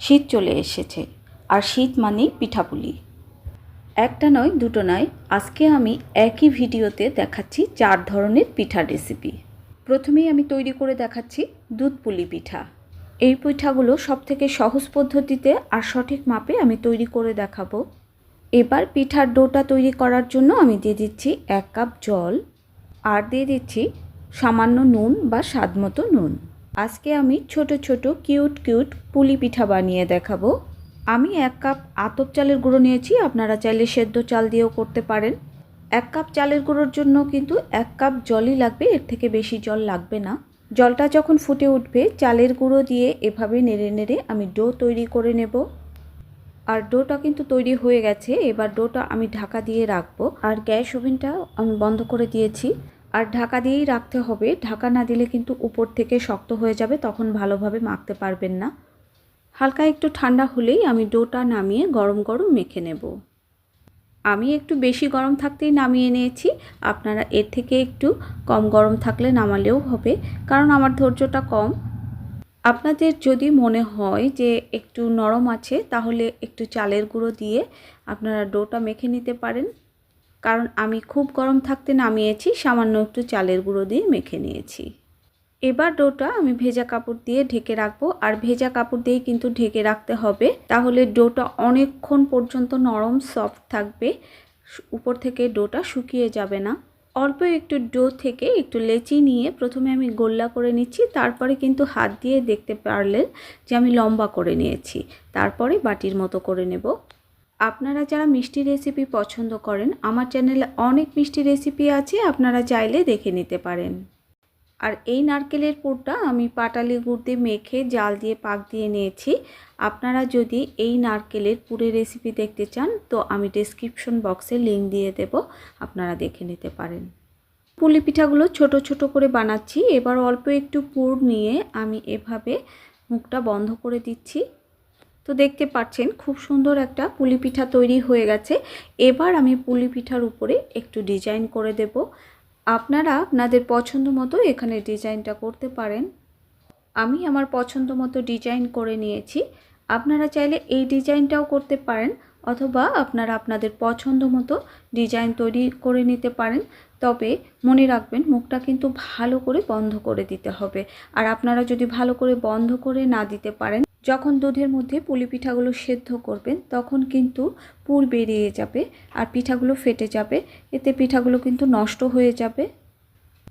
শীত চলে এসেছে। আর শীত মানেই পিঠাপুলি। একটা নয়, দুটো নয়, আজকে আমি একই ভিডিওতে দেখাচ্ছি চার ধরনের পিঠার রেসিপি প্রথমেই আমি তৈরি করে দেখাচ্ছি দুধ পুলি পিঠা। এই পিঠাগুলো সব থেকে সহজ পদ্ধতিতে আর সঠিক মাপে আমি তৈরি করে দেখাবো। এবার পিঠার ডোটা তৈরি করার জন্য আমি দিয়ে দিচ্ছি এক কাপ জল। আর দিয়ে দিচ্ছি সামান্য নুন বা স্বাদ নুন। আজকে আমি ছোট ছোট কিউট কিউট পুলি পিঠা বানিয়ে দেখাবো। আমি এক কাপ আতপ চালের গুঁড়ো নিয়েছি, আপনারা চাইলে সেদ্ধ চাল দিয়েও করতে পারেন। এক কাপ চালের গুঁড়োর জন্য কিন্তু এক কাপ জলই লাগবে, এর থেকে বেশি জল লাগবে না। জলটা যখন ফুটে উঠবে, চালের গুঁড়ো দিয়ে এভাবে নেড়ে নেড়ে আমি ডো তৈরি করে নেব। আর ডোটা কিন্তু তৈরি হয়ে গেছে, এবার ডোটা আমি ঢাকা দিয়ে রাখব। আর গ্যাস ওভেনটা আমি বন্ধ করে দিয়েছি। আর ঢাকা দিয়েই রাখতে হবে। ঢাকা না দিলে কিন্তু উপর থেকে শক্ত হয়ে যাবে, তখন ভালোভাবে মাখতে পারবেন না। হালকা একটু ঠান্ডা হলেই আমি ডোটা নামিয়ে গরম গরম মেখে নেব। আমি একটু বেশি গরম থাকতেই নামিয়ে নিয়েছি। আপনারা এর থেকে একটু কম গরম থাকলে নামালেও হবে, কারণ আমার ধৈর্যটা কম। আপনাদের যদি মনে হয় যে একটু নরম আছে, তাহলে একটু চালের গুঁড়ো দিয়ে আপনারা ডোটা মেখে নিতে পারেন। কারণ আমি খুব গরম থাকতে নামিয়েছি, সামান্য একটু চালের গুঁড়ো দিয়ে মেখে নিয়েছি। এবার ডোটা আমি ভেজা কাপড় দিয়ে ঢেকে রাখব, আর ভেজা কাপড় দিয়েই কিন্তু ঢেকে রাখতে হবে। তাহলে ডোটা অনেকক্ষণ পর্যন্ত নরম, সফট থাকবে উপর থেকে ডোটা শুকিয়ে যাবে না। অল্প একটু ডো থেকে একটু লেচি নিয়ে প্রথমে আমি গোল্লা করে নিচ্ছি, তারপরে কিন্তু হাত দিয়ে দেখতে পারলেন যে আমি লম্বা করে নিয়েছি। তারপরে বাটির মতো করে নেব। আপনারা যারা মিষ্টি রেসিপি পছন্দ করেন, আমার চ্যানেলে অনেক মিষ্টি রেসিপি আছে, আপনারা চাইলে দেখে নিতে পারেন। আর এই নারকেলের পুরটা আমি পাটালি গুড় দিয়ে মেখে জাল দিয়ে পাক দিয়ে নিয়েছি। আপনারা যদি এই নারকেলের পুরের রেসিপি দেখতে চান, তো আমি ডেসক্রিপশন বক্সে লিঙ্ক দিয়ে দেব, আপনারা দেখে নিতে পারেন। পুলি পিঠাগুলো ছোট ছোট করে বানাচ্ছি, এবার অল্প একটু পুর নিয়ে আমি এভাবে মুখটা বন্ধ করে দিচ্ছি। তো দেখতে পাচ্ছেন খুব সুন্দর একটা পুলি পিঠা তৈরি হয়ে গেছে। এবার আমি পুলি পিঠার উপরে একটু ডিজাইন করে দেব। আপনারা আপনাদের পছন্দ মতো এখানে ডিজাইনটা করতে পারেন। আমি আমার পছন্দ মতো ডিজাইন করে নিয়েছি। আপনারা চাইলে এই ডিজাইনটাও করতে পারেন অথবা আপনারা আপনাদের পছন্দ মতো ডিজাইন তৈরি করে নিতে পারেন। তবে মনে রাখবেন মুখটা কিন্তু ভালো করে বন্ধ করে দিতে হবে। আর আপনারা যদি ভালো করে বন্ধ করে না দিতে পারেন যখন দুধের মধ্যে পুলি পিঠাগুলো সেদ্ধ করবেন, তখন কিন্তু পুর বেরিয়ে যাবে আর পিঠাগুলো ফেটে যাবে। এতে পিঠাগুলো কিন্তু নষ্ট হয়ে যাবে।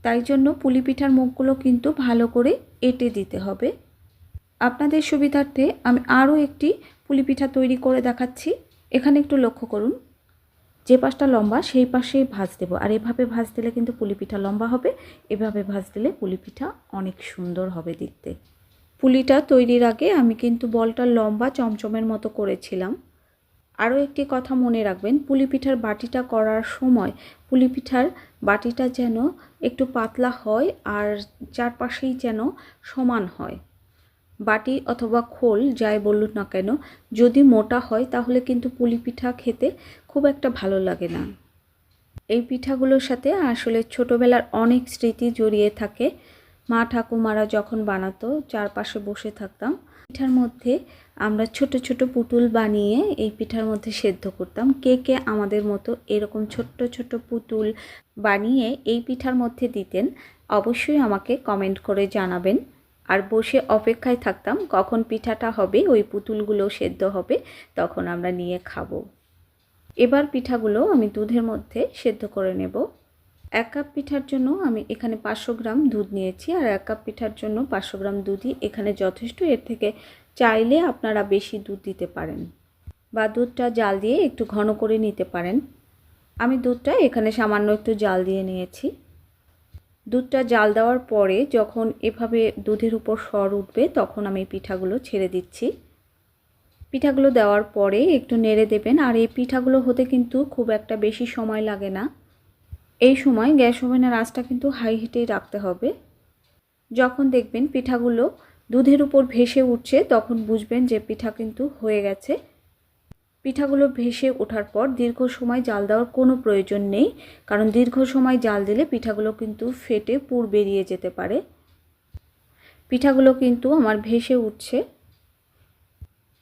তাই জন্য পুলি পিঠার মুখগুলো কিন্তু ভালো করে এঁটে দিতে হবে। আপনাদের সুবিধার্থে আমি আরও একটি পুলি পিঠা তৈরি করে দেখাচ্ছি। এখানে একটু লক্ষ্য করুন। যে পাশটা লম্বা, সেই পাশেই ভাজ দেব। আর এভাবে ভাজ দিলে কিন্তু পুলি পিঠা লম্বা হবে। এভাবে ভাজ দিলে পুলি পিঠা অনেক সুন্দর হবে দেখতে। পুলিটা তৈরির আগে আমি কিন্তু বলটা লম্বা চমচমের মতো করেছিলাম। আরও একটি কথা মনে রাখবেন পুলি পিঠার বাটিটা করার সময় পুলি পিঠার বাটিটা যেন একটু পাতলা হয় আর চারপাশেই যেন সমান হয়। বাটি অথবা খোল যাই বলুন না কেন, যদি মোটা হয় তাহলে কিন্তু পুলি পিঠা খেতে খুব একটা ভালো লাগে না। এই পিঠাগুলোর সাথে আসলে ছোটোবেলার অনেক স্মৃতি জড়িয়ে থাকে। মা ঠাকুমারা যখন বানাতো, চারপাশে বসে থাকতাম, পিঠার মধ্যে আমরা ছোট ছোট পুতুল বানিয়ে এই পিঠার মধ্যে সেদ্ধ করতাম। কে কে আমাদের মতো এরকম ছোট্ট ছোট পুতুল বানিয়ে এই পিঠার মধ্যে দিতেন, অবশ্যই আমাকে কমেন্ট করে জানাবেন। আর বসে অপেক্ষায় থাকতাম, কখন পিঠাটা হবে, ওই পুতুলগুলো সেদ্ধ হবে, তখন আমরা নিয়ে খাব। এবার পিঠাগুলো আমি দুধের মধ্যে সেদ্ধ করে নেব। এক কাপ পিঠার জন্য আমি এখানে পাঁচশো গ্রাম দুধ নিয়েছি আর এক কাপ পিঠার জন্য পাঁচশো গ্রাম দুধই এখানে যথেষ্ট। এর থেকে চাইলে আপনারা বেশি দুধ দিতে পারেন বা দুধটা জাল দিয়ে একটু ঘন করে নিতে পারেন। আমি দুধটা এখানে সামান্য একটু জাল দিয়ে নিয়েছি। দুধটা জাল দেওয়ার পরে যখন এভাবে দুধের উপর সর উঠবে তখন আমি পিঠাগুলো ছেড়ে দিচ্ছি। পিঠাগুলো দেওয়ার পরে একটু নেড়ে দেবেন আর এই পিঠাগুলো হতে কিন্তু খুব একটা বেশি সময় লাগে না। এই সময় গ্যাস ওভেনের আঁচটা কিন্তু হাই হিটেই রাখতে হবে। যখন দেখবেন পিঠাগুলো দুধের উপর ভেসে উঠছে, তখন বুঝবেন যে পিঠা কিন্তু হয়ে গেছে। পিঠাগুলো ভেসে ওঠার পর দীর্ঘ সময় জাল দেওয়ার কোনো প্রয়োজন নেই, কারণ দীর্ঘ সময় জাল দিলে পিঠাগুলো কিন্তু ফেটে পুর বেরিয়ে যেতে পারে। পিঠাগুলো কিন্তু আমার ভেসে উঠছে।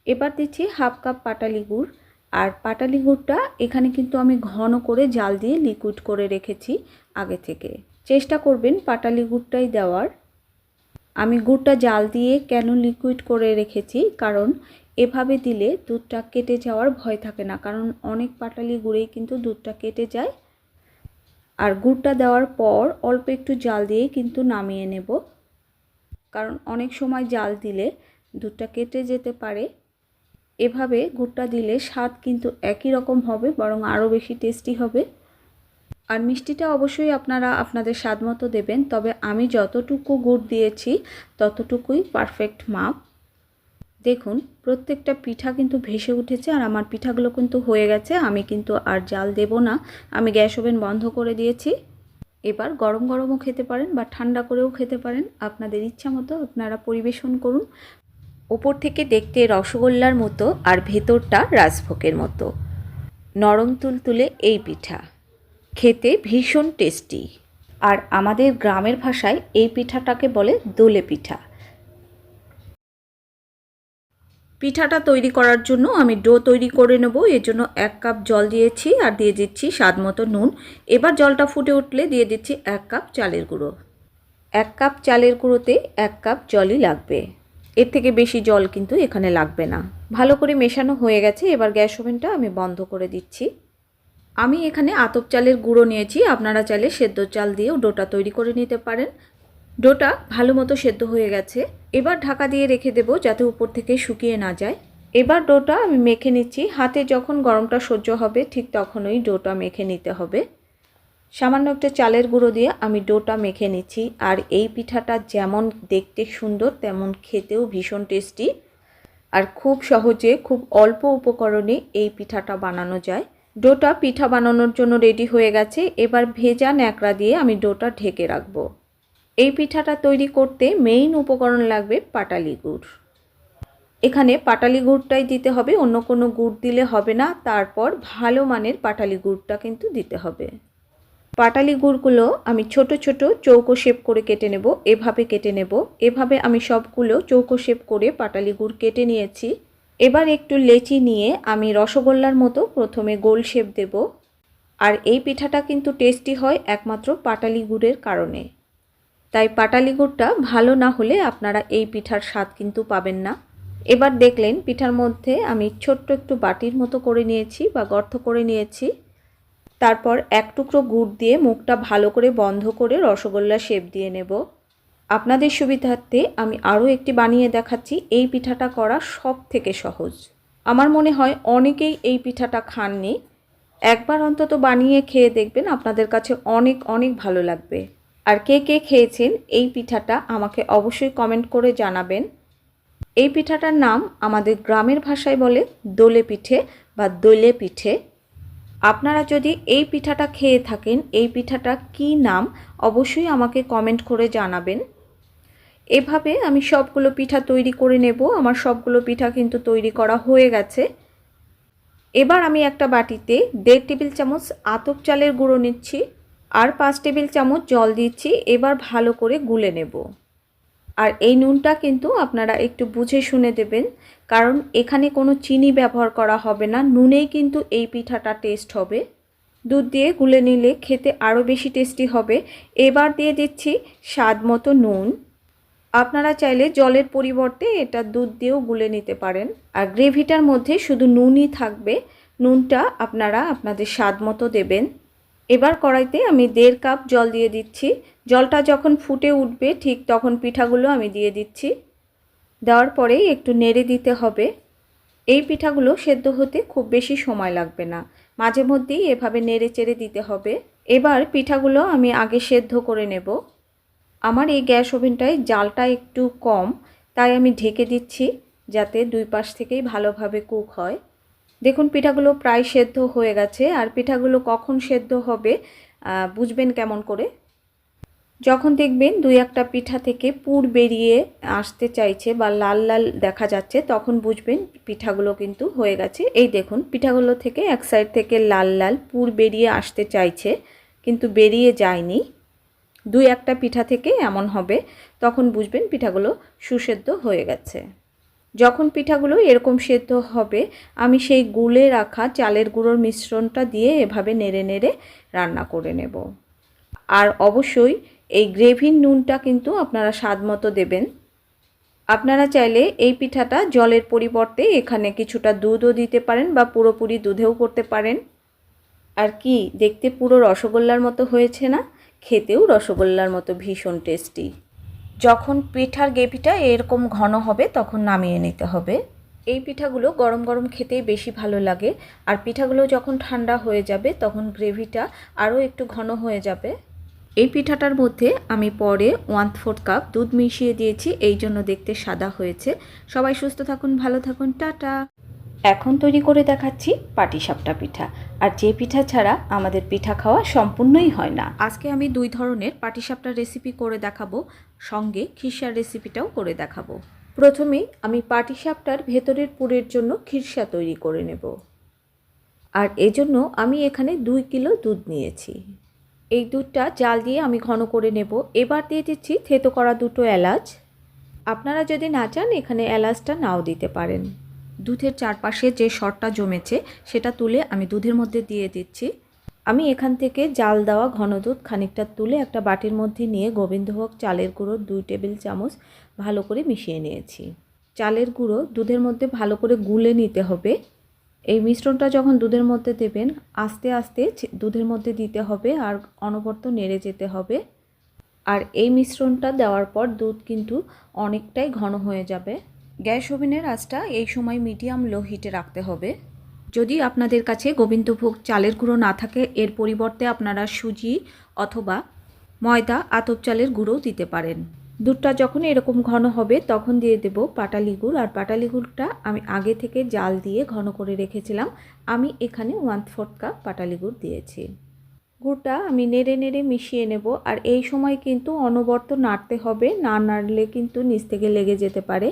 এবার দিচ্ছি হাফ কাপ পাটালি গুড়। আর পাটালি গুড়টা এখানে কিন্তু আমি ঘন করে জাল দিয়ে লিকুইড করে রেখেছি আগে থেকে। চেষ্টা করবেন পাটালি গুড়টাই দেওয়ার। আমি গুড়টা জাল দিয়ে কেন লিকুইড করে রেখেছি? কারণ এভাবে দিলে দুধটা কেটে যাওয়ার ভয় থাকে না, কারণ অনেক পাটালি গুড়েই কিন্তু দুধটা কেটে যায়। আর গুড়টা দেওয়ার পর অল্প একটু জাল দিয়ে কিন্তু নামিয়ে নেব। কারণ অনেক সময় জাল দিলে দুধটা কেটে যেতে পারে। এভাবে গুড়টা দিলে স্বাদ কিন্তু একই রকম হবে, বরং আরও বেশি টেস্টি হবে। আর মিষ্টিটা অবশ্যই আপনারা আপনাদের স্বাদ মতো দেবেন, তবে আমি যতটুকু গুড় দিয়েছি, ততটুকুই পারফেক্ট মাপ। দেখুন, প্রত্যেকটা পিঠা কিন্তু ভেসে উঠেছে, আর আমার পিঠাগুলো কিন্তু হয়ে গেছে, আমি কিন্তু আর জাল দেব না, আমি গ্যাস ওভেন বন্ধ করে দিয়েছি। এবার গরম গরমও খেতে পারেন বা ঠান্ডা করেও খেতে পারেন, আপনাদের ইচ্ছা মতো আপনারা পরিবেশন করুন। ওপর থেকে দেখতে রসগোল্লার মতো আর ভেতরটা রাজভোগের মতো। নরম তুলতুলে এই পিঠা। খেতে ভীষণ টেস্টি। আর আমাদের গ্রামের ভাষায় এই পিঠাটাকে বলে দোলে পিঠা। পিঠাটা তৈরি করার জন্য আমি ডো তৈরি করে নেব। এর জন্য এক কাপ জল দিয়েছি আর দিয়ে দিচ্ছি স্বাদ মতো নুন। এবার জলটা ফুটে উঠলে দিয়ে দিচ্ছি এক কাপ চালের গুঁড়ো। এক কাপ চালের গুঁড়োতে এক কাপ জলই লাগবে। এর থেকে বেশি জল কিন্তু এখানে লাগবে না। ভালো করে মেশানো হয়ে গেছে, এবার গ্যাস ওভেনটা আমি বন্ধ করে দিচ্ছি। আমি এখানে আতপ চালের গুঁড়ো নিয়েছি, আপনারা চাইলে সেদ্ধ চাল দিয়েও ডোটা তৈরি করে নিতে পারেন। ডোটা ভালো মতো সেদ্ধ হয়ে গেছে। এবার ঢাকা দিয়ে রেখে দেব যাতে উপর থেকে শুকিয়ে না যায়। এবার ডোটা আমি মেখে নিচ্ছি। হাতে যখন গরমটা সহ্য হবে, ঠিক তখনই ডোটা মেখে নিতে হবে। সামান্য একটা চালের গুঁড়ো দিয়ে আমি ডোটা মেখে নিচ্ছি। আর এই পিঠাটা যেমন দেখতে সুন্দর, তেমন খেতেও ভীষণ টেস্টি। আর খুব সহজে, খুব অল্প উপকরণে এই পিঠাটা বানানো যায়। ডোটা পিঠা বানানোর জন্য রেডি হয়ে গেছে। এবার ভেজা ন্যাকড়া দিয়ে আমি ডোটা ঢেকে রাখব। এই পিঠাটা তৈরি করতে মেইন উপকরণ লাগবে পাটালি গুড়। এখানে পাটালি গুড়টাই দিতে হবে, অন্য কোনো গুড় দিলে হবে না। তারপর ভালো মানের পাটালি গুড়টা কিন্তু দিতে হবে। পাটালি গুড়গুলো আমি ছোট ছোট চৌকো শেপ করে কেটে নেব, এভাবে কেটে নেব। এভাবে আমি সবগুলো চৌকো শেপ করে পাটালি গুড় কেটে নিয়েছি। এবার একটু লেচি নিয়ে আমি রসগোল্লার মতো প্রথমে গোল শেপ দেব। আর এই পিঠাটা কিন্তু টেস্টি হয় একমাত্র পাটালি গুড়ের কারণে। তাই পাটালি গুড়টা ভালো না হলে আপনারা এই পিঠার স্বাদ কিন্তু পাবেন না। এবার দেখলেন পিঠার মধ্যে আমি ছোট্ট একটু বাটির মতো করে নিয়েছি বা গর্ত করে নিয়েছি। তারপর এক টুকরো গুড় দিয়ে মুখটা ভালো করে বন্ধ করে রসগোল্লা শেপ দিয়ে নেব। আপনাদের সুবিধার্থে আমি আরও একটি বানিয়ে দেখাচ্ছি। এই পিঠাটা করা সব থেকে সহজ। আমার মনে হয় অনেকেই এই পিঠাটা খাননি। একবার অন্তত বানিয়ে খেয়ে দেখবেন আপনাদের কাছে অনেক অনেক ভালো লাগবে। আর কে কে খেয়েছেন এই পিঠাটা আমাকে অবশ্যই কমেন্ট করে জানাবেন। এই পিঠাটার নাম আমাদের গ্রামের ভাষায় বলে দোলে পিঠে বা দোলে পিঠে। আপনারা যদি এই পিঠাটা খেয়ে থাকেন, এই পিঠাটা কি নাম অবশ্যই আমাকে কমেন্ট করে জানাবেন। এভাবে আমি সবগুলো পিঠা তৈরি করে নেব। আমার সবগুলো পিঠা কিন্তু তৈরি করা হয়ে গেছে। এবার আমি একটা বাটিতে দেড় টেবিল চামচ আতপ চালের গুঁড়ো নিচ্ছি আর পাঁচ টেবিল চামচ জল দিচ্ছি। এবার ভালো করে গুলে নেব। আর এই নুনটা কিন্তু আপনারা একটু বুঝে শুনে দেবেন, কারণ এখানে কোনো চিনি ব্যবহার করা হবে না, নুনেই কিন্তু এই পিঠাটা টেস্ট হবে। দুধ দিয়ে গুলে নিলে খেতে আরও বেশি টেস্টি হবে। এবার দিয়ে দিচ্ছি স্বাদ মতো নুন। আপনারা চাইলে জলের পরিবর্তে এটা দুধ দিয়েও গুলে নিতে পারেন। আর গ্রেভিটার মধ্যে শুধু নুনই থাকবে, নুনটা আপনারা আপনাদের স্বাদ মতো দেবেন। এবার কড়াইতে আমি দেড় কাপ জল দিয়ে দিচ্ছি। জলটা যখন ফুটে উঠবে, ঠিক তখন পিঠাগুলো আমি দিয়ে দিচ্ছি। দেওয়ার পরেই একটু নেড়ে দিতে হবে। এই পিঠাগুলো সেদ্ধ হতে খুব বেশি সময় লাগবে না। মাঝে মধ্যেই এভাবে নেড়ে চেড়ে দিতে হবে। এবার পিঠাগুলো আমি আগে সেদ্ধ করে নেব। আমার এই গ্যাস ওভেনটায় জালটা একটু কম, তাই আমি ঢেকে দিচ্ছি যাতে দুই পাশ থেকেই ভালোভাবে কুক হয়। দেখুন, পিঠাগুলো প্রায় সেদ্ধ হয়ে গেছে। আর পিঠাগুলো কখন সেদ্ধ হবে বুঝবেন কেমন করে? যখন দেখবেন দুই একটা পিঠা থেকে পুর বেরিয়ে আসতে চাইছে বা লাল লাল দেখা যাচ্ছে, তখন বুঝবেন পিঠাগুলো কিন্তু হয়ে গেছে। এই দেখুন, পিঠাগুলো থেকে এক সাইড থেকে লাল লাল পুর বেরিয়ে আসতে চাইছে, কিন্তু বেরিয়ে যায়নি। দুই একটা পিঠা থেকে এমন হবে, তখন বুঝবেন পিঠাগুলো সুসেদ্ধ হয়ে গেছে। যখন পিঠাগুলো এরকম সেদ্ধ হবে, আমি সেই গুলে রাখা চালের গুঁড়োর মিশ্রণটা দিয়ে এভাবে নেড়ে নেড়ে রান্না করে নেব। আর অবশ্যই এই গ্রেভির নুনটা কিন্তু আপনারা স্বাদ মতো দেবেন। আপনারা চাইলে এই পিঠাটা জলের পরিবর্তে এখানে কিছুটা দুধও দিতে পারেন বা পুরোপুরি দুধেও করতে পারেন। আর কি, দেখতে পুরো রসগোল্লার মতো হয়েছে না? খেতেও রসগোল্লার মতো ভীষণ টেস্টি। যখন পিঠার গেপিটা এরকম ঘন হবে, তখন নামিয়ে নিতে হবে। এই পিঠাগুলো গরম গরম খেতেই বেশি ভালো লাগে। আর পিঠাগুলো যখন ঠান্ডা হয়ে যাবে, তখন গ্রেভিটা আরও একটু ঘন হয়ে যাবে। এই পিঠাটার মধ্যে আমি পরে ওয়ান ফোর্থ কাপ দুধ মিশিয়ে দিয়েছি। এই জন্য দেখতে সাদা হয়েছে। সবাই সুস্থ থাকুন, ভালো থাকুন। টাটা! এখন তৈরি করে দেখাচ্ছি পাটিসাপটা পিঠা। আর যে পিঠা ছাড়া আমাদের পিঠা খাওয়া সম্পূর্ণই হয় না। আজকে আমি দুই ধরনের পাটিসাপটা রেসিপি করে দেখাবো। সঙ্গে খিরসার রেসিপিটাও করে দেখাবো। প্রথমেই আমি পাটিসাপটার ভেতরের পুরের জন্য খিরসা তৈরি করে নেব। আর এজন্য আমি এখানে দুই কিলো দুধ নিয়েছি। এই দুধটা জাল দিয়ে আমি ঘন করে নেব। এবার দিয়ে দিচ্ছি থেতো করা দুটো এলাচ। আপনারা যদি না চান, এখানে এলাচটা নাও দিতে পারেন। দুধের চারপাশে যে শরটা জমেছে, সেটা তুলে আমি দুধের মধ্যে দিয়ে দিচ্ছি। আমি এখান থেকে জাল দেওয়া ঘন দুধ খানিকটা তুলে একটা বাটির মধ্যে নিয়ে গোবিন্দভোগ চালের গুঁড়ো, দুই টেবিল চামচ ভালো করে মিশিয়ে নিয়েছি। চালের গুঁড়ো দুধের মধ্যে ভালো করে গুলে নিতে হবে। এই মিশ্রণটা যখন দুধের মধ্যে দেবেন, আস্তে আস্তে দুধের মধ্যে দিতে হবে আর অনবরত নেড়ে যেতে হবে। আর এই মিশ্রণটা দেওয়ার পর দুধ কিন্তু অনেকটাই ঘন হয়ে যাবে। গ্যাস ওভেনের আঁচটা এই সময় মিডিয়াম লো হিটে রাখতে হবে। যদি আপনাদের কাছে গোবিন্দভোগ চালের গুঁড়ো না থাকে, এর পরিবর্তে আপনারা সুজি অথবা ময়দা, আতপ চালের গুঁড়োও দিতে পারেন। দুধটা যখন এরকম ঘন হবে, তখন দিয়ে দেব পাটালি গুড় আর পাটালি গুড়টা আমি আগে থেকে জাল দিয়ে ঘন করে রেখেছিলাম। আমি এখানে ওয়ান ফোর্থ কাপ পাটালি গুড় দিয়েছি। গুড়টা আমি নেড়ে নেড়ে মিশিয়ে নেব। আর এই সময় কিন্তু অনবর্ত নাড়তে হবে। না নাড়লে কিন্তু নিচ থেকে লেগে যেতে পারে।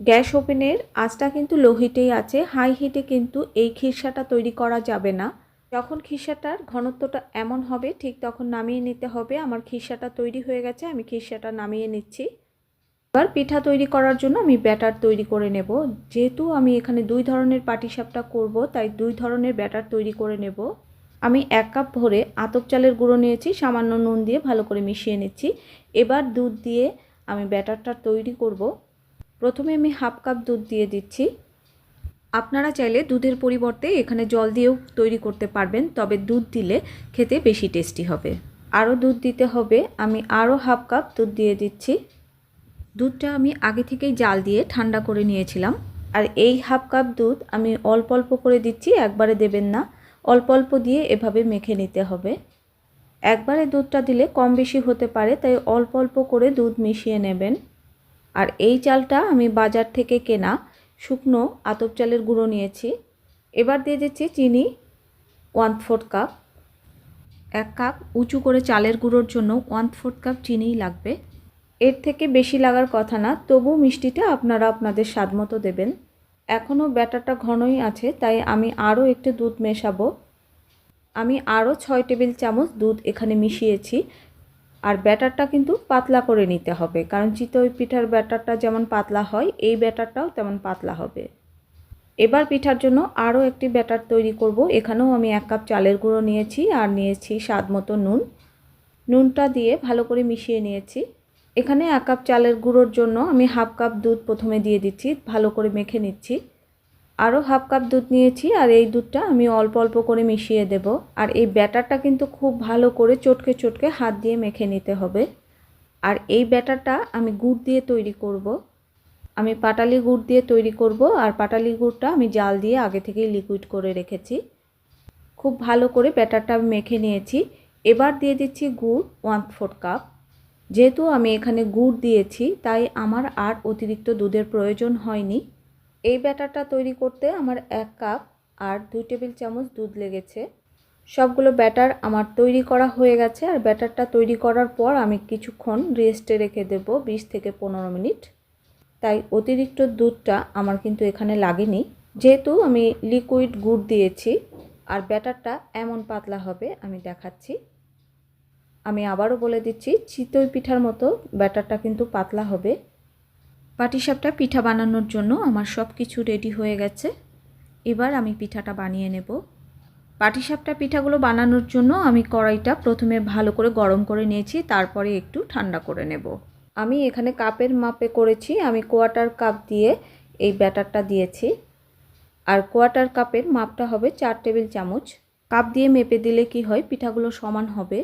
গ্যাস ওভেনের আঁচটা কিন্তু লো হিটেই আছে, হাই হিটে কিন্তু এই খিরসাটা তৈরি করা যাবে না। যখন খিরসাটার ঘনত্বটা এমন হবে, ঠিক তখন নামিয়ে নিতে হবে। আমার খিরসাটা তৈরি হয়ে গেছে, আমি খিরসাটা নামিয়ে নিচ্ছি। এবার পিঠা তৈরি করার জন্য আমি ব্যাটার তৈরি করে নেব। যেহেতু আমি এখানে দুই ধরনের পাটিসাপটা করব, তাই দুই ধরনের ব্যাটার তৈরি করে নেব। আমি এক কাপ ভরে আতপ চালের গুঁড়ো নিয়েছি, সামান্য নুন দিয়ে ভালো করে মিশিয়ে নিচ্ছি। এবার দুধ দিয়ে আমি ব্যাটারটা তৈরি করব। প্রথমে আমি হাফ কাপ দুধ দিয়ে দিচ্ছি। আপনারা চাইলে দুধের পরিবর্তে এখানে জল দিয়েও তৈরি করতে পারবেন, তবে দুধ দিলে খেতে বেশি টেস্টি হবে। আরও দুধ দিতে হবে, আমি আরও হাফ কাপ দুধ দিয়ে দিচ্ছি। দুধটা আমি আগে থেকেই জাল দিয়ে ঠান্ডা করে নিয়েছিলাম, আর এই হাফ কাপ দুধ আমি অল্প অল্প করে দিচ্ছি, একবারে দেবেন না। অল্প অল্প দিয়ে এভাবে মেখে নিতে হবে। একবারে দুধটা দিলে কম বেশি হতে পারে, তাই অল্প অল্প করে দুধ মিশিয়ে নেবেন। আর এই চালটা আমি বাজার থেকে কেনা শুকনো আতপ চালের গুঁড়ো নিয়েছি। এবার দিয়ে দিচ্ছি চিনি ওয়ান ফোর্থ কাপ। এক কাপ উঁচু করে চালের গুঁড়োর জন্য ওয়ান ফোর্থ কাপ চিনিই লাগবে। এর থেকে বেশি লাগার কথা না, তবু মিষ্টিটা আপনারা আপনাদের স্বাদ মতো দেবেন। এখনও ব্যাটারটা ঘনই আছে, তাই আমি আরও একটু দুধ মেশাবো। আমি আরও ছয় টেবিল চামচ দুধ এখানে মিশিয়েছি। আর ব্যাটারটা কিন্তু পাতলা করে নিতে হবে। কারণ চিতই পিঠার ব্যাটারটা যেমন পাতলা হয়, এই ব্যাটারটাও তেমন পাতলা হবে। এবার পিঠার জন্য আরও একটি ব্যাটার তৈরি করব। এখানেও আমি এক কাপ চালের গুঁড়ো নিয়েছি আর নিয়েছি স্বাদ মতো নুন। নুনটা দিয়ে ভালো করে মিশিয়ে নিয়েছি। এখানে এক কাপ চালের গুঁড়োর জন্য আমি হাফ কাপ দুধ প্রথমে দিয়ে দিচ্ছি, ভালো করে মেখে নিচ্ছি। আরও হাফ কাপ দুধ নিয়েছি আর এই দুধটা আমি অল্প অল্প করে মিশিয়ে দেব। আর এই ব্যাটারটা কিন্তু খুব ভালো করে চটকে চটকে হাত দিয়ে মেখে নিতে হবে। আর এই ব্যাটারটা আমি গুড় দিয়ে তৈরি করব। আমি পাটালি গুড় দিয়ে তৈরি করব আর পাটালি গুড়টা আমি জাল দিয়ে আগে থেকেই লিকুইড করে রেখেছি। খুব ভালো করে ব্যাটারটা মেখে নিয়েছি। এবার দিয়ে দিচ্ছি গুড় ওয়ান ফোর কাপ। যেহেতু আমি এখানে গুড় দিয়েছি, তাই আমার আর অতিরিক্ত দুধের প্রয়োজন হয়নি। এই ব্যাটারটা তৈরি করতে আমার এক কাপ আর দুই টেবিল চামচ দুধ লেগেছে। সবগুলো ব্যাটার আমার তৈরি করা হয়ে গেছে আর ব্যাটারটা তৈরি করার পর আমি কিছুক্ষণ রেস্টে রেখে দেব বিশ থেকে পনেরো মিনিট। তাই অতিরিক্ত দুধটা আমার কিন্তু এখানে লাগেনি। যেহেতু আমি লিকুইড গুড় দিয়েছি আর ব্যাটারটা এমন পাতলা হবে, আমি দেখাচ্ছি। আমি আবারও বলে দিচ্ছি, চিতই পিঠার মতো ব্যাটারটা কিন্তু পাতলা হবে। পাটিসাপটা পিঠা বানানোর জন্য আমার সব কিছু রেডি হয়ে গেছে। এবার আমি পিঠাটা বানিয়ে নেব। পাটিসাপটা পিঠাগুলো বানানোর জন্য আমি কড়াইটা প্রথমে ভালো করে গরম করে নিয়েছি, তারপরে একটু ঠান্ডা করে নেব। আমি এখানে কাপের মাপে করেছি, আমি কোয়াটার কাপ দিয়ে এই ব্যাটারটা দিয়েছি। আর কোয়াটার কাপের মাপটা হবে চার টেবিল চামচ। কাপ দিয়ে মেপে দিলে কি হয়, পিঠাগুলো সমান হবে।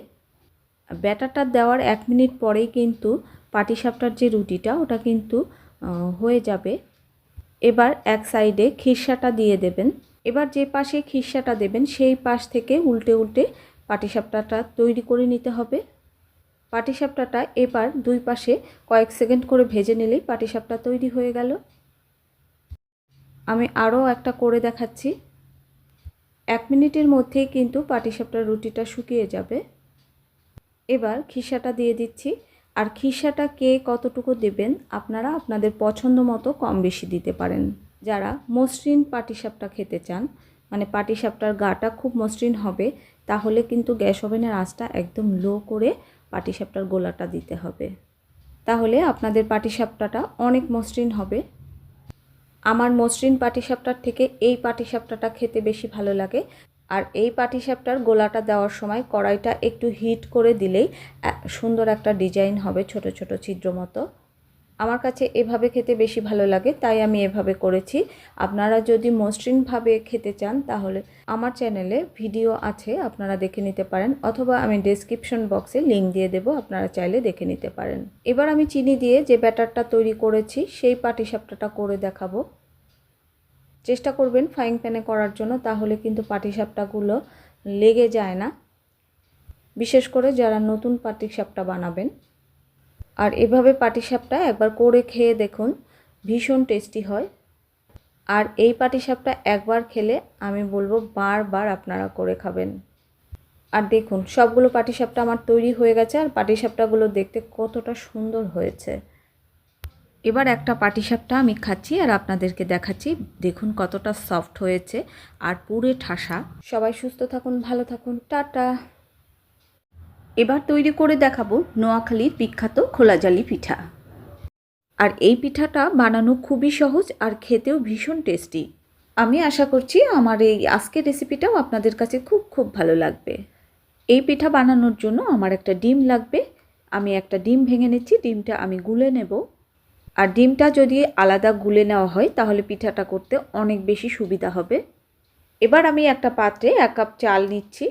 ব্যাটারটা দেওয়ার এক মিনিট পরেই কিন্তু পাটিসাপটার যে রুটিটা, ওটা কিন্তু হয়ে যাবে। এবার এক সাইডে খিরসাটা দিয়ে দেবেন। এবার যে পাশে খিরসাটা দেবেন, সেই পাশ থেকে উল্টে উল্টে পাটিসাপটাটা তৈরি করে নিতে হবে। পাটিসাপটাটা এবার দুই পাশে কয়েক সেকেন্ড করে ভেজে নিলেই পাটিসাপটা তৈরি হয়ে গেল। আমি আরও একটা করে দেখাচ্ছি। এক মিনিটের মধ্যেই কিন্তু পাটিসাপটার রুটিটা শুকিয়ে যাবে। এবার খিসাটা দিয়ে দিচ্ছি। আর খিসাটা কে কতটুকু দেবেন আপনারা আপনাদের পছন্দ মতো কম বেশি দিতে পারেন। যারা মসৃণ পাটিসাপটা খেতে চান মানে পাটিসাপটার গাটা খুব মসৃণ হবে, তাহলে কিন্তু গ্যাস ওভেনের আঁচটা একদম লো করে পাটিসাপটার গোলাটা দিতে হবে। তাহলে আপনাদের পাটিসাপটাটা অনেক মসৃণ হবে। আমার মসৃণ পাটিসাপটার থেকে এই পাটিসাপটাটা খেতে বেশি ভালো লাগে। আর এই পাটিসাপটার গোলাটা দেওয়ার সময় কড়াইটা একটু হিট করে দিলেই সুন্দর একটা ডিজাইন হবে ছোট ছোট ছিদ্র মতো। আমার কাছে এভাবে খেতে বেশি ভালো লাগে, তাই আমি এভাবে করেছি। আপনারা যদি মসৃণভাবে খেতে চান, তাহলে আমার চ্যানেলে ভিডিও আছে, আপনারা দেখে নিতে পারেন, অথবা আমি ডেসক্রিপশন বক্সে লিঙ্ক দিয়ে দেব, আপনারা চাইলে দেখে নিতে পারেন। এবার আমি চিনি দিয়ে যে ব্যাটারটা তৈরি করেছি, সেই পাটিসাপটাটা করে দেখাবো। চেষ্টা করবেন ফ্রাইং প্যানে করার জন্য, তাহলে কিন্তু পাটিসাপটাগুলো লেগে যায় না। বিশেষ করে যারা নতুন পাটিসাপটা বানাবেন। আর এভাবে পাটিসাপটা একবার করে খেয়ে দেখুন, ভীষণ টেস্টি হয়। আর এই পাটিসাপটা একবার খেলে আমি বলব বারবার আপনারা করে খাবেন। আর দেখুন, সবগুলো পাটিসাপটা আমার তৈরি হয়ে গেছে, আর পাটিসাপটাগুলো দেখতে কতটা সুন্দর হয়েছে। এবার একটা পাটিসাপটা আমি খাচ্ছি আর আপনাদেরকে দেখাচ্ছি। দেখুন কতটা সফট হয়েছে আর পুরে ঠাসা। সবাই সুস্থ থাকুন, ভালো থাকুন, টাটা। এবার তৈরি করে দেখাবো নোয়াখালীর বিখ্যাত খোলাজালি পিঠা। আর এই পিঠাটা বানানো খুবই সহজ আর খেতেও ভীষণ টেস্টি। আমি আশা করছি আমার এই আজকের রেসিপিটাও আপনাদের কাছে খুব খুব ভালো লাগবে। এই পিঠা বানানোর জন্য আমার একটা ডিম লাগবে। আমি একটা ডিম ভেঙে নিচ্ছি, ডিমটা আমি গুলে নেব। আর ডিমটা যদি আলাদা গুলে নেওয়া হয়, তাহলে পিঠাটা করতে অনেক বেশি সুবিধা হবে। এবার আমি একটা পাত্রে এক কাপ চাল নিচ্ছি।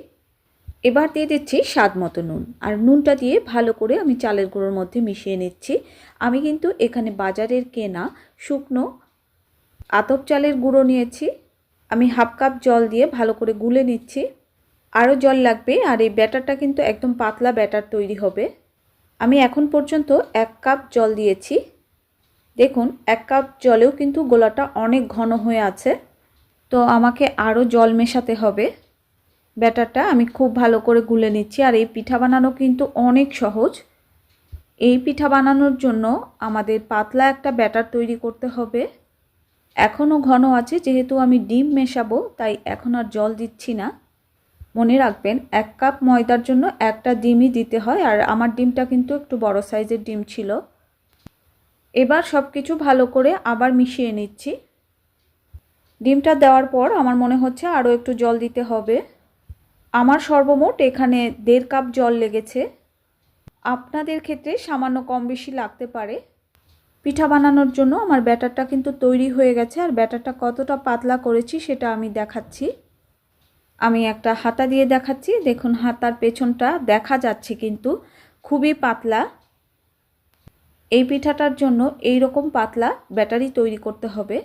এবার দিয়ে দিচ্ছি স্বাদ মতো নুন। আর নুনটা দিয়ে ভালো করে আমি চালের গুঁড়োর মধ্যে মিশিয়ে নিচ্ছি। আমি কিন্তু এখানে বাজারের কেনা শুকনো আতপ চালের গুঁড়ো নিয়েছি। আমি হাফ কাপ জল দিয়ে ভালো করে গুলে নিচ্ছি। আরও জল লাগবে, আর এই ব্যাটারটা কিন্তু একদম পাতলা ব্যাটার তৈরি হবে। আমি এখন পর্যন্ত এক কাপ জল দিয়েছি। দেখুন, এক কাপ জলেও কিন্তু গোলাটা অনেক ঘন হয়ে আছে। তো আমাকে আরও জল মেশাতে হবে। ব্যাটারটা আমি খুব ভালো করে গুলে নিচ্ছি। আর এই পিঠা বানানো কিন্তু অনেক সহজ। এই পিঠা বানানোর জন্য আমাদের পাতলা একটা ব্যাটার তৈরি করতে হবে। এখনও ঘন আছে, যেহেতু আমি ডিম মেশাবো, তাই এখন আর জল দিচ্ছি না। মনে রাখবেন, এক কাপ ময়দার জন্য একটা ডিমই দিতে হয়। আর আমার ডিমটা কিন্তু একটু বড় সাইজের ডিম ছিল। এবার সব কিছু ভালো করে আবার মিশিয়ে নিচ্ছি। ডিমটা দেওয়ার পর আমার মনে হচ্ছে আরও একটু জল দিতে হবে। আমার সর্বমোট এখানে দেড় কাপ জল লেগেছে। আপনাদের ক্ষেত্রে সামান্য কম বেশি লাগতে পারে। পিঠা বানানোর জন্য আমার ব্যাটারটা কিন্তু তৈরি হয়ে গেছে আর ব্যাটারটা কতটা পাতলা করেছি সেটা আমি দেখাচ্ছি। আমি একটা হাতা দিয়ে দেখাচ্ছি। দেখুন হাতার পেছনটা দেখা যাচ্ছে কিন্তু খুবই পাতলা। এই পিঠাটার জন্য এই রকম পাতলা ব্যাটারি তৈরি করতে হবে।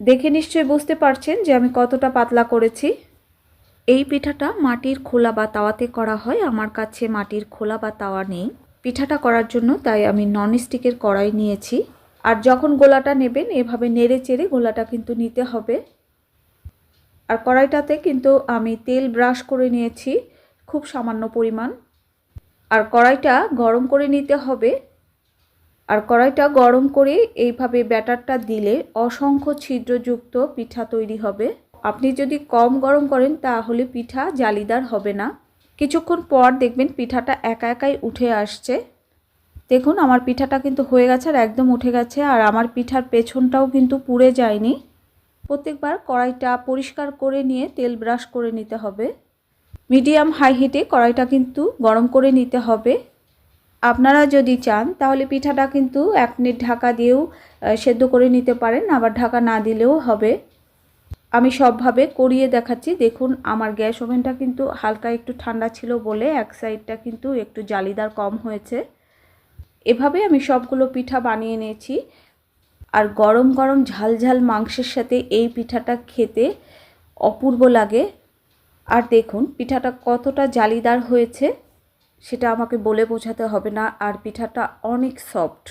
দেখে নিশ্চয়ই বুঝতে পারছেন যে আমি কতটা পাতলা করেছি। এই পিঠাটা মাটির খোলা বা তাওয়াতে করা হয়। আমার কাছে মাটির খোলা বা তাওয়া নেই। পিঠাটা করার জন্য তাই আমি ননস্টিকের কড়াই নিয়েছি। আর যখন গোলাটা নেবেন, এভাবে নেড়ে চেড়ে গোলাটা কিন্তু নিতে হবে। আর কড়াইটাতে কিন্তু আমি তেল ব্রাশ করে নিয়েছি। খুব সামান্য পরিমাণ। আর কড়াইটা গরম করে নিতে হবে। আর কড়াইটা গরম করে এইভাবে ব্যাটারটা দিলে অসংখ্য ছিদ্রযুক্ত পিঠা তৈরি হবে। আপনি যদি কম গরম করেন তাহলে পিঠা জালিদার হবে না। কিছুক্ষণ পর দেখবেন পিঠাটা একা একাই উঠে আসছে। দেখুন, আমার পিঠাটা কিন্তু হয়ে গেছে আর একদম উঠে গেছে আর আমার পিঠার পেছনটাও কিন্তু পুড়ে যায়নি। প্রত্যেকবার কড়াইটা পরিষ্কার করে নিয়ে তেল ব্রাশ করে নিতে হবে। মিডিয়াম হাই হিটে কড়াইটা কিন্তু গরম করে নিতে হবে। আপনারা যদি চান, তাহলে পিঠাটা কিন্তু এক মিনিট ঢাকা দিয়েও সেদ্ধ করে নিতে পারেন, আবার ঢাকা না দিলেও হবে। আমি সবভাবে করিয়ে দেখাচ্ছি। দেখুন, আমার গ্যাস ওভেনটা কিন্তু হালকা একটু ঠান্ডা ছিল বলে এক সাইডটা কিন্তু একটু জালিদার কম হয়েছে। এভাবে আমি সবগুলো পিঠা বানিয়ে নিয়েছি। আর গরম গরম ঝাল ঝাল মাংসের সাথে এই পিঠাটা খেতে অপূর্ব লাগে। আর দেখুন, পিঠাটা কতটা জালিদার হয়েছে, সেটা আমাকে বলে বোঝাতে হবে না, আর পিঠাটা অনেক সফট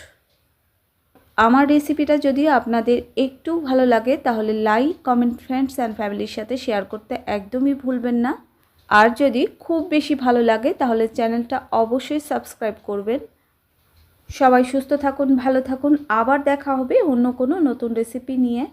আমার রেসিপিটা যদি আপনাদের একটু ভালো লাগে, তাহলে লাইক কমেন্ট ফ্রেন্ডস অ্যান্ড ফ্যামিলির সাথে শেয়ার করতে একদমই ভুলবেন না। আর যদি খুব বেশি ভালো লাগে, তাহলে চ্যানেলটা অবশ্যই সাবস্ক্রাইব করবেন। সবাই সুস্থ থাকুন, ভালো থাকুন, আবার দেখা হবে অন্য কোনো নতুন রেসিপি নিয়ে।